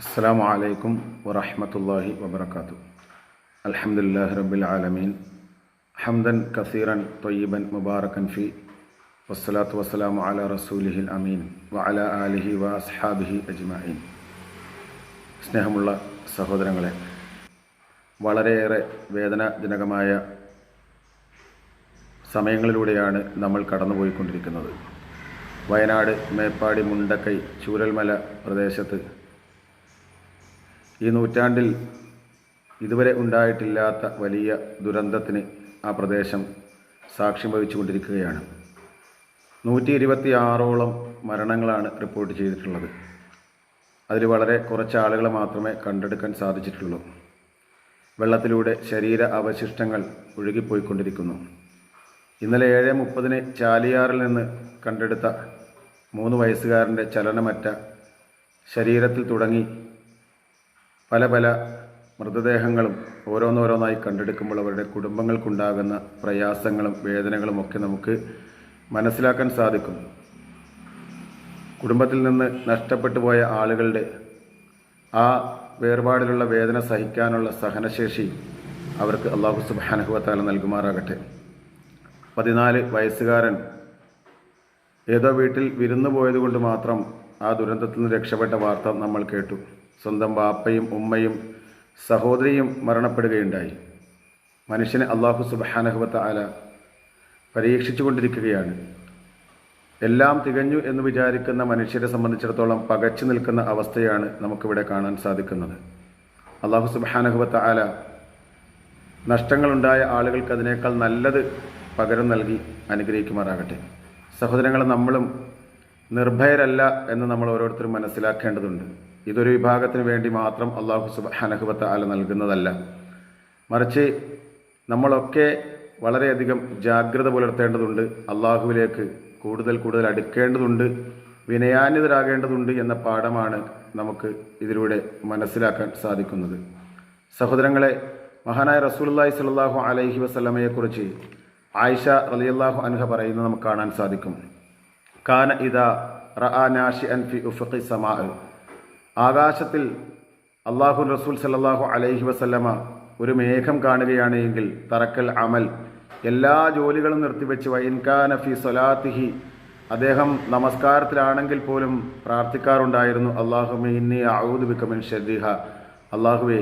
അസ്സാം അലൈക്കും വറഹമത്തല്ലാഹി വബർക്കാത്തു അലഹമുല്ലാഹി റബ്ബിൽ ആലമീൻ. ഹംദൻ കസീറൻ തൊയ്യബൻ മുബാറക്കൻ ഫി. വസ്സലാത്തു വസ്സലാമു അല റസൂലിഹിൽ അമീൻ വ അല ആലിഹി വ അസ്ഹാബിഹി അജ്മീൻ സ്നേഹമുള്ള സഹോദരങ്ങളെ വളരെയേറെ വേദനാജനകമായ സമയങ്ങളിലൂടെയാണ് നമ്മൾ കടന്നുപോയിക്കൊണ്ടിരിക്കുന്നത്. വയനാട് മേപ്പാടി മുണ്ടക്കൈ ചൂരൽമല പ്രദേശത്ത് ഈ നൂറ്റാണ്ടിൽ ഇതുവരെ ഉണ്ടായിട്ടില്ലാത്ത വലിയ ദുരന്തത്തിന് ആ പ്രദേശം സാക്ഷ്യം വഹിച്ചുകൊണ്ടിരിക്കുകയാണ്. നൂറ്റി ഇരുപത്തി ആറോളം മരണങ്ങളാണ് റിപ്പോർട്ട് ചെയ്തിട്ടുള്ളത്. അതിൽ വളരെ കുറച്ച് ആളുകളെ മാത്രമേ കണ്ടെടുക്കാൻ സാധിച്ചിട്ടുള്ളൂ. വെള്ളത്തിലൂടെ ശരീര അവശിഷ്ടങ്ങൾ ഒഴുകിപ്പോയിക്കൊണ്ടിരിക്കുന്നു. ഇന്നലെ ഏഴ് മുപ്പതിന് ചാലിയാറിൽ നിന്ന് കണ്ടെടുത്ത മൂന്ന് വയസ്സുകാരന്റെ ചലനമറ്റ ശരീരത്തിൽ തുടങ്ങി പല പല മൃതദേഹങ്ങളും ഓരോന്നോരോന്നായി കണ്ടെടുക്കുമ്പോൾ അവരുടെ കുടുംബങ്ങൾക്കുണ്ടാകുന്ന പ്രയാസങ്ങളും വേദനകളും ഒക്കെ നമുക്ക് മനസ്സിലാക്കാൻ സാധിക്കും. കുടുംബത്തിൽ നിന്ന് നഷ്ടപ്പെട്ടു പോയ ആളുകളുടെ ആ വേർപാടിലുള്ള വേദന സഹിക്കാനുള്ള സഹനശേഷി അവർക്ക് അള്ളാഹു സുബാനഹുവത്താല നൽകുമാറാകട്ടെ. പതിനാല് വയസ്സുകാരൻ ഏതോ വീട്ടിൽ വിരുന്നു പോയതുകൊണ്ട് മാത്രം ആ ദുരന്തത്തിൽ നിന്ന് രക്ഷപ്പെട്ട വാർത്ത നമ്മൾ കേട്ടു. സ്വന്തം ബാപ്പയും ഉമ്മയും സഹോദരിയും മരണപ്പെടുകയുണ്ടായി. മനുഷ്യനെ അള്ളാഹു സുബാനഹബത്ത് ആല പരീക്ഷിച്ചു കൊണ്ടിരിക്കുകയാണ് എല്ലാം തികഞ്ഞു എന്ന് വിചാരിക്കുന്ന മനുഷ്യരെ സംബന്ധിച്ചിടത്തോളം പകച്ചു നിൽക്കുന്ന അവസ്ഥയാണ് നമുക്കിവിടെ കാണാൻ സാധിക്കുന്നത്. അള്ളാഹു സുബാനഹബത്ത് ആല നഷ്ടങ്ങളുണ്ടായ ആളുകൾക്ക് അതിനേക്കാൾ നല്ലത് പകരം നൽകി അനുഗ്രഹിക്കുമാറാകട്ടെ. സഹോദരങ്ങളെ നമ്മളും നിർഭയരല്ല എന്ന് നമ്മൾ ഓരോരുത്തരും മനസ്സിലാക്കേണ്ടതുണ്ട്. ഇതൊരു വിഭാഗത്തിന് വേണ്ടി മാത്രം അള്ളാഹു സുബാനഹുബത്ത ആല നൽകുന്നതല്ല. മറിച്ച് നമ്മളൊക്കെ വളരെയധികം ജാഗ്രത പുലർത്തേണ്ടതുണ്ട് അള്ളാഹുവിലേക്ക് കൂടുതൽ കൂടുതൽ അടുക്കേണ്ടതുണ്ട് വിനയാന്യതരാകേണ്ടതുണ്ട് എന്ന പാഠമാണ് നമുക്ക് ഇതിലൂടെ മനസ്സിലാക്കാൻ സാധിക്കുന്നത്. സഹോദരങ്ങളെ മഹാനായ റസൂലി സ്വല്ലല്ലാഹു അലൈഹി വസ്ലമയെക്കുറിച്ച് ആയിഷ റളിയല്ലാഹു അൻഹ പറയുന്നത് നമുക്ക് കാണാൻ സാധിക്കും. കാന ഇദാ റഅ നാഷി അൻഫി ഉഫഖി സമാ ആകാശത്തിൽ അള്ളാഹു റസൂൽ സല്ലല്ലാഹു അലൈഹി വസല്ലമ ഒരു മേഘം കാണുകയാണ് എങ്കിൽ തറക്കൽ അമൽ എല്ലാ ജോലികളും നിർത്തിവെച്ച് വൈൻകാന ഫി സൊലാത്തിഹി അദ്ദേഹം നമസ്കാരത്തിലാണെങ്കിൽ പോലും പ്രാർത്ഥിക്കാറുണ്ടായിരുന്നു അള്ളാഹുമെ ഇന്നി ഔദ് ബിക്കമിൻ ഷദ്ദിഹ അള്ളാഹുവെ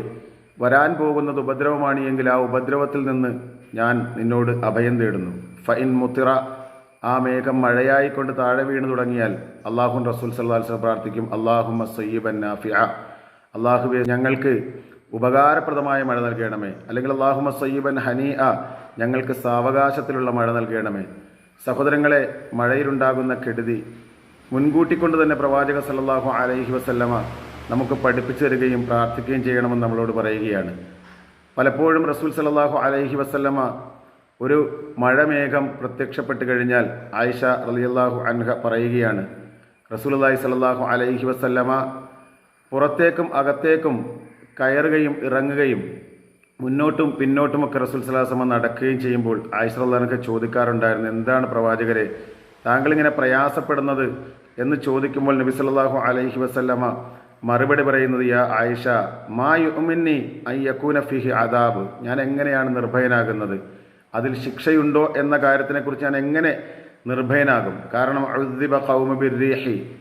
വരാൻ പോകുന്നത് ഉപദ്രവമാണ് എങ്കിൽ ആ ഉപദ്രവത്തിൽ നിന്ന് ഞാൻ നിന്നോട് അഭയം തേടുന്നു. ഫൈൻ മുത്തിറ ആ മേഘം മഴയായിക്കൊണ്ട് താഴെ വീണു തുടങ്ങിയാൽ അള്ളാഹു റസൂൽ സല്ലാസ്ലം പ്രാർത്ഥിക്കും അള്ളാഹു സയ്യിബൻ നാഫിയ അള്ളാഹു ഞങ്ങൾക്ക് ഉപകാരപ്രദമായ മഴ നൽകണമേ. അല്ലെങ്കിൽ അള്ളാഹു സയ്യിബൻ ഹനി അ ഞങ്ങൾക്ക് സാവകാശത്തിലുള്ള മഴ നൽകണമേ. സഹോദരങ്ങളെ മഴയിലുണ്ടാകുന്ന കെടുതി മുൻകൂട്ടിക്കൊണ്ട് തന്നെ പ്രവാചക സല്ലാഹു അലൈഹി വസല്ലമ നമുക്ക് പഠിപ്പിച്ചു തരികയും പ്രാർത്ഥിക്കുകയും ചെയ്യണമെന്ന് നമ്മളോട് പറയുകയാണ്. പലപ്പോഴും റസൂൽ സല്ലാഹു അലൈഹി വസല്ലമ ഒരു മഴമേഘം പ്രത്യക്ഷപ്പെട്ട് കഴിഞ്ഞാൽ ആയിഷ റലിയല്ലാഹു അൻഹ പറയുകയാണ്. റസൂലി സലാഹു അലൈഹി വസല്ലമ പുറത്തേക്കും അകത്തേക്കും കയറുകയും ഇറങ്ങുകയും മുന്നോട്ടും പിന്നോട്ടുമൊക്കെ റസൂൽ സലാസമ നടക്കുകയും ചെയ്യുമ്പോൾ ആയിഷ ആയിഷറല്ലാനൊക്കെ ചോദിക്കാറുണ്ടായിരുന്നു എന്താണ് പ്രവാചകരെ താങ്കളിങ്ങനെ പ്രയാസപ്പെടുന്നത്? എന്ന് ചോദിക്കുമ്പോൾ നബി സല്ലാഹു അലൈഹി വസല്ലമ മറുപടി പറയുന്നത് യാ ആയിഷ മാ യുമിന്നി അയ്യക്കൂന ഫിഹി അദാബ്. ഞാൻ എങ്ങനെയാണ് നിർഭയനാകുന്നത്? അതിൽ ശിക്ഷയുണ്ടോ എന്ന കാര്യത്തിനെക്കുറിച്ച് ഞാൻ എങ്ങനെ നിർഭയനാകും? കാരണം അഴുദിബ കൗമ ബിർഹി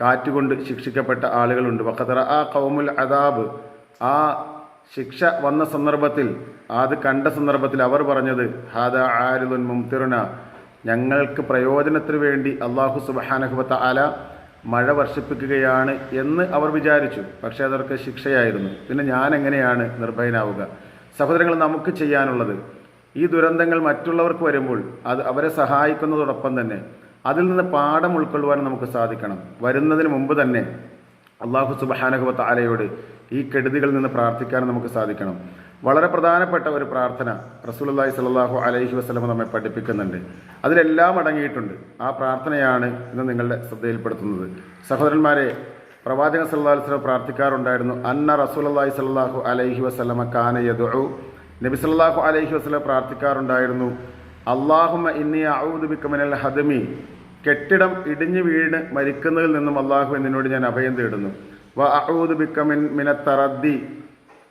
കാറ്റുകൊണ്ട് ശിക്ഷിക്കപ്പെട്ട ആളുകളുണ്ട്. വഖത്തറ ആ കൗമുൽ അദാബ് ആ ശിക്ഷ വന്ന സന്ദർഭത്തിൽ അത് കണ്ട സന്ദർഭത്തിൽ അവർ പറഞ്ഞത് ഹാദ ആരുദുൻ മുംതിറുന ഞങ്ങൾക്ക് പ്രയോജനത്തിന് വേണ്ടി അള്ളാഹു സുബഹാനഹുബത്ത ആല മഴ വർഷിപ്പിക്കുകയാണ് എന്ന് അവർ വിചാരിച്ചു. പക്ഷേ അതവർക്ക് ശിക്ഷയായിരുന്നു. പിന്നെ ഞാൻ എങ്ങനെയാണ് നിർഭയനാവുക? സഹോദരങ്ങൾ നമുക്ക് ചെയ്യാനുള്ളത് ഈ ദുരന്തങ്ങൾ മറ്റുള്ളവർക്ക് വരുമ്പോൾ അത് അവരെ സഹായിക്കുന്നതോടൊപ്പം തന്നെ അതിൽ നിന്ന് പാഠം ഉൾക്കൊള്ളുവാൻ നമുക്ക് സാധിക്കണം. വരുന്നതിന് മുമ്പ് തന്നെ അള്ളാഹു സുബാനഹുബ താലയോട് ഈ കെടുതികളിൽ നിന്ന് പ്രാർത്ഥിക്കാൻ നമുക്ക് സാധിക്കണം. വളരെ പ്രധാനപ്പെട്ട ഒരു പ്രാർത്ഥന റസൂലുല്ലാഹി സ്വല്ലല്ലാഹു അലൈഹി വസ്ലമ നമ്മെ പഠിപ്പിക്കുന്നുണ്ട്. അതിലെല്ലാം അടങ്ങിയിട്ടുണ്ട്. ആ പ്രാർത്ഥനയാണ് ഇന്ന് നിങ്ങളുടെ ശ്രദ്ധയിൽപ്പെടുത്തുന്നത്. സഹോദരന്മാരെ പ്രവാചകൻ സല്ലല്ലാഹു അലൈഹി വസല്ലം പ്രാർത്ഥിക്കാറുണ്ടായിരുന്നു അന്ന റസൂലുള്ളാഹി സ്വല്ലല്ലാഹു അലൈഹി വസല്ലമ കാന യദുഉ നബി സല്ലല്ലാഹു അലൈഹി വസല്ലം പ്രാർത്ഥിക്കാറുണ്ടായിരുന്നു അള്ളാഹുമ ഇന്നി ഔദുബിക്കമനൽ ബിക ഹദമി കെട്ടിടം ഇടിഞ്ഞു വീണ് മരിക്കുന്നതിൽ നിന്നും അള്ളാഹു എന്നോട് ഞാൻ അഭയം തേടുന്നു. വ അഊദു ബിക മിൻ മിനത്തറദ്ദി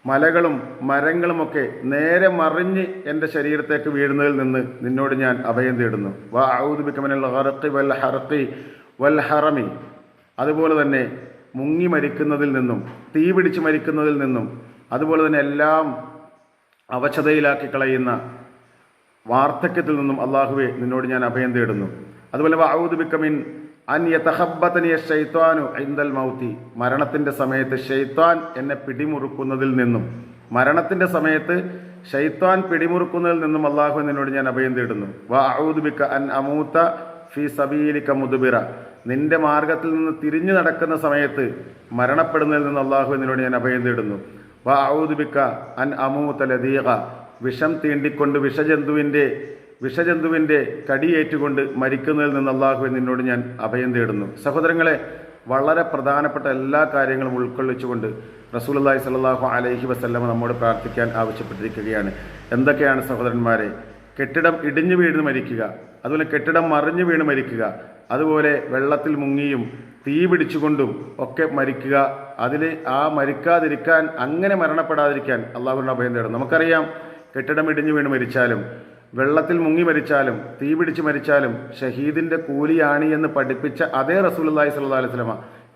മലകളും മരങ്ങളുമൊക്കെ നേരെ മറിഞ്ഞ് എന്റെ ശരീരത്തേക്ക് വീഴുന്നതിൽ നിന്ന് നിന്നോട് ഞാൻ അഭയം തേടുന്നു. വ ഔദുബിക്കമനൽ ഹറക്കി വൽ ഹറക്കി വൽ ഹറമി അതുപോലെ തന്നെ മുങ്ങി മരിക്കുന്നതിൽ നിന്നും തീ പിടിച്ച് മരിക്കുന്നതിൽ നിന്നും അതുപോലെ തന്നെ എല്ലാം അവശതയിലാക്കി കളയുന്ന വാർദ്ധക്യത്തിൽ നിന്നും അള്ളാഹുവെ നിന്നോട് ഞാൻ അഭയം തേടുന്നു. അതുപോലെ ഔദു ബിക്കമിൻ അൻ യതഹബ്ബതനിയ ഷൈത്വാനു ഐന്ദൽ മൗത്തി. മരണത്തിന്റെ സമയത്ത് ഷെയ്ത്താൻ എന്നെ പിടിമുറുക്കുന്നതിൽ നിന്നും മരണത്തിന്റെ സമയത്ത് ഷെയ്ത്താൻ പിടിമുറുക്കുന്നതിൽ നിന്നും അള്ളാഹു നിന്നോട് ഞാൻ അഭയം തേടുന്നു. വാ ഔദു ബിക്ക അൻ അമൂത്ത ഫി സബീലിക്ക മുതുബിറ നിന്റെ മാർഗത്തിൽ നിന്ന് തിരിഞ്ഞു നടക്കുന്ന സമയത്ത് മരണപ്പെടുന്നതിൽ നിന്ന് അള്ളാഹു നിന്നോട് ഞാൻ അഭയം തേടുന്നു. വാ അൻ അമൂത്ത ലതീക വിഷം തീണ്ടിക്കൊണ്ട് വിഷജന്തുവിന്റെ വിഷജന്തുവിന്റെ കടിയേറ്റുകൊണ്ട് മരിക്കുന്നതിൽ നിന്ന് അള്ളാഹു നിന്നോട് ഞാൻ അഭയം തേടുന്നു. സഹോദരങ്ങളെ വളരെ പ്രധാനപ്പെട്ട എല്ലാ കാര്യങ്ങളും ഉൾക്കൊള്ളിച്ചുകൊണ്ട് റസൂലുള്ളാഹി സ്വല്ലല്ലാഹു അലൈഹി വസല്ലമ നമ്മോട് പ്രാർത്ഥിക്കാൻ ആവശ്യപ്പെട്ടിരിക്കുകയാണ്. എന്തൊക്കെയാണ് സഹോദരന്മാരെ? കെട്ടിടം ഇടിഞ്ഞു വീണ് മരിക്കുക അതുപോലെ കെട്ടിടം മറിഞ്ഞു വീണ് മരിക്കുക അതുപോലെ വെള്ളത്തിൽ മുങ്ങിയും തീ പിടിച്ചുകൊണ്ടും ഒക്കെ മരിക്കുക. അതിൽ ആ മരിക്കാതിരിക്കാൻ അങ്ങനെ മരണപ്പെടാതിരിക്കാൻ അള്ളാഹുവിന്റെ അഭയം തേടും. നമുക്കറിയാം കെട്ടിടം ഇടിഞ്ഞു വീണ് മരിച്ചാലും വെള്ളത്തിൽ മുങ്ങി മരിച്ചാലും തീ പിടിച്ച് മരിച്ചാലും ഷഹീദിന്റെ കൂലിയാണ് എന്ന് പഠിപ്പിച്ച അതേ റസൂലുള്ളാഹി സ്വല്ലല്ലാഹി അലൈഹി വസല്ലമ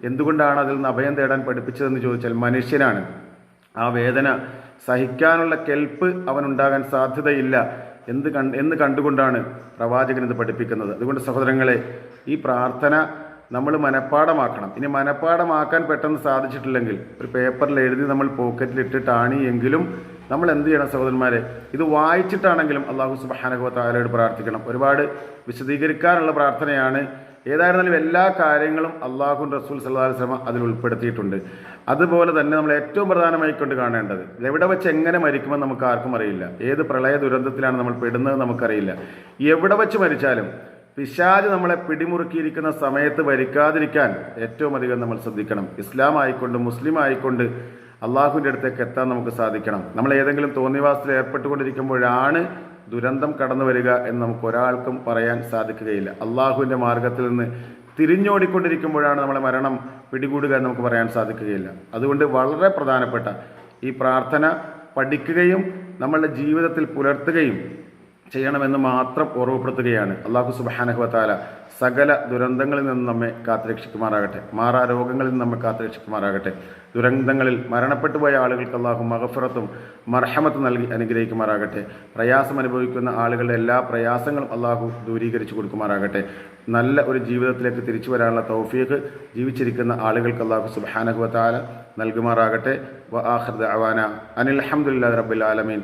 എന്തുകൊണ്ടാണ് അതിൽ നിന്ന് അഭയം തേടാൻ പഠിപ്പിച്ചതെന്ന് ചോദിച്ചാൽ മനുഷ്യനാണ്. ആ വേദന സഹിക്കാനുള്ള കെൽപ്പ് അവനുണ്ടാകാൻ സാധ്യതയില്ല എന്ത് കണ്ട് എന്ന് കണ്ടുകൊണ്ടാണ് പ്രവാചകൻ ഇത് പഠിപ്പിക്കുന്നത്. അതുകൊണ്ട് സഹോദരങ്ങളെ ഈ പ്രാർത്ഥന നമ്മൾ മനഃപ്പാടമാക്കണം ഇനി മനഃപ്പാടമാക്കാൻ പെട്ടെന്ന് സാധിച്ചിട്ടില്ലെങ്കിൽ ഒരു പേപ്പറിൽ എഴുതി നമ്മൾ പോക്കറ്റിൽ ഇട്ടിട്ടാണ് എങ്കിലും നമ്മൾ എന്ത് ചെയ്യണം സഹോദരന്മാരെ? ഇത് വായിച്ചിട്ടാണെങ്കിലും അള്ളാഹു സുബാനഹുത്താലയോട് പ്രാർത്ഥിക്കണം. ഒരുപാട് വിശദീകരിക്കാനുള്ള പ്രാർത്ഥനയാണ്. ഏതായിരുന്നാലും എല്ലാ കാര്യങ്ങളും അള്ളാഹു റസൂൽ സല്ലാ വസ്ലമ അതിൽ ഉൾപ്പെടുത്തിയിട്ടുണ്ട്. അതുപോലെ തന്നെ നമ്മൾ ഏറ്റവും പ്രധാനമായി കൊണ്ട് കാണേണ്ടത് എവിടെ വെച്ച് എങ്ങനെ മരിക്കുമെന്ന് നമുക്ക് ആർക്കും അറിയില്ല. ഏത് പ്രളയ ദുരന്തത്തിലാണ് നമ്മൾ പെടുന്നത് നമുക്കറിയില്ല. എവിടെ വെച്ച് മരിച്ചാലും പിശാജ് നമ്മളെ പിടിമുറുക്കിയിരിക്കുന്ന സമയത്ത് വരിക്കാതിരിക്കാൻ ഏറ്റവും അധികം നമ്മൾ ശ്രദ്ധിക്കണം. ഇസ്ലാം ആയിക്കൊണ്ട് മുസ്ലിം ആയിക്കൊണ്ട് അള്ളാഹുവിന്റെ അടുത്തേക്ക് എത്താൻ നമുക്ക് സാധിക്കണം. നമ്മൾ ഏതെങ്കിലും തോന്നിവാസത്തിൽ ഏർപ്പെട്ടുകൊണ്ടിരിക്കുമ്പോഴാണ് ദുരന്തം കടന്നു വരിക എന്ന് നമുക്ക് ഒരാൾക്കും പറയാൻ സാധിക്കുകയില്ല. അള്ളാഹുവിന്റെ മാർഗത്തിൽ നിന്ന് തിരിഞ്ഞോടിക്കൊണ്ടിരിക്കുമ്പോഴാണ് നമ്മളെ മരണം പിടികൂടുക എന്ന് നമുക്ക് പറയാൻ സാധിക്കുകയില്ല. അതുകൊണ്ട് വളരെ പ്രധാനപ്പെട്ട ഈ പ്രാർത്ഥന പഠിക്കുകയും നമ്മളുടെ ജീവിതത്തിൽ പുലർത്തുകയും ചെയ്യണമെന്ന് മാത്രം ഓർമ്മപ്പെടുത്തുകയാണ്. അള്ളാഹു സുബാനഹുവത്താല സകല ദുരന്തങ്ങളിൽ നിന്ന് നമ്മെ കാത്തുരക്ഷിക്കുമാറാകട്ടെ. മാറാ രോഗങ്ങളിൽ നിന്ന് നമ്മെ കാത്തുരക്ഷിക്കുമാറാകട്ടെ. ദുരന്തങ്ങളിൽ മരണപ്പെട്ടു പോയ ആളുകൾക്ക് അള്ളാഹു മഹഫറത്തും മർഹമത്തും നൽകി അനുഗ്രഹിക്കുമാറാകട്ടെ. പ്രയാസം അനുഭവിക്കുന്ന ആളുകളുടെ എല്ലാ പ്രയാസങ്ങളും അള്ളാഹു ദൂരീകരിച്ചു കൊടുക്കുമാറാകട്ടെ. നല്ല ഒരു ജീവിതത്തിലേക്ക് തിരിച്ചു വരാനുള്ള തൗഫീഖ് ജീവിച്ചിരിക്കുന്ന ആളുകൾക്ക് അള്ളാഹു സുബാനഹുവത്താല നൽകുമാറാകട്ടെ. വ ആഹൃദ അവാന അനിൽ അഹമ്മദില്ലാ റബ്ബിൽ ആലമീൻ.